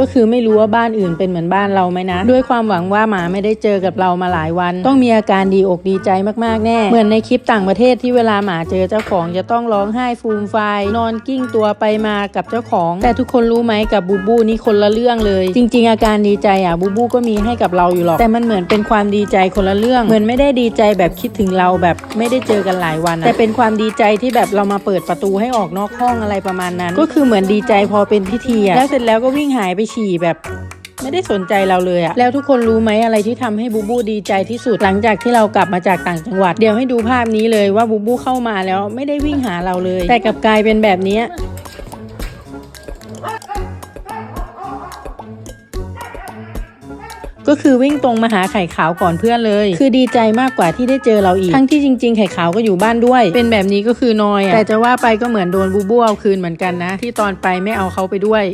ก็คือไม่รู้ว่าบ้านอื่นเป็นเหมือนบ้านเราไหมนะ ด้วยความหวังว่าหมาไม่ได้เจอกับเรามาหลายวัน ต้องมีอาการดีอกดีใจมากๆแน่ เหมือนในคลิปต่างประเทศที่เวลาหมาเจอเจ้าของจะต้องร้องไห้ฟูมฟายนอนกิ้งตัวไปมากับเจ้าของ แต่ทุกคนรู้ไหมกับบูบูนี่คนละเรื่องเลย จริง ๆ อาการดีใจอะบูบูก็มีให้กับเราอยู่หรอก แต่มันเหมือนเป็นความดีใจคนละเรื่อง เหมือนไม่ได้ดีใจแบบคิดถึงเราแบบไม่ได้เจอกันหลายวันอะแต่เป็นความดีใจที่แบบเรามาเปิดประตูให้ออกนอกห้องอะไรประมาณนั้น ก็คือเหมือนดีใจพอเป็นพิธีอะแล้วเสร็จแล้วก็วิ่งหายไปฉี่แบบไม่ได้สนใจเราเลยอะแล้วทุกคนรู้ไหมอะไรที่ทำให้บูบูดีใจที่สุดหลังจากที่เรากลับมาจากต่างจังหวัด เดี๋ยวให้ดูภาพนี้เลยว่าบูบูเข้ามาแล้วไม่ได้วิ่งหาเราเลย แต่กลับกลายเป็นแบบเนี้ยก็คือวิ่งตรงมาหาไข่ขาวก่อนเพื่อนเลย คือดีใจมากกว่าที่ได้เจอเราอีก ทั้งที่จริง ๆ ไข่ขาวก็อยู่บ้านด้วย เป็นแบบนี้ก็คือนอยอะแต่จะว่าไปก็เหมือนโดนบูบูเอาคืนเหมือนกันนะ ที่ตอนไปไม่เอาเขาไปด้วย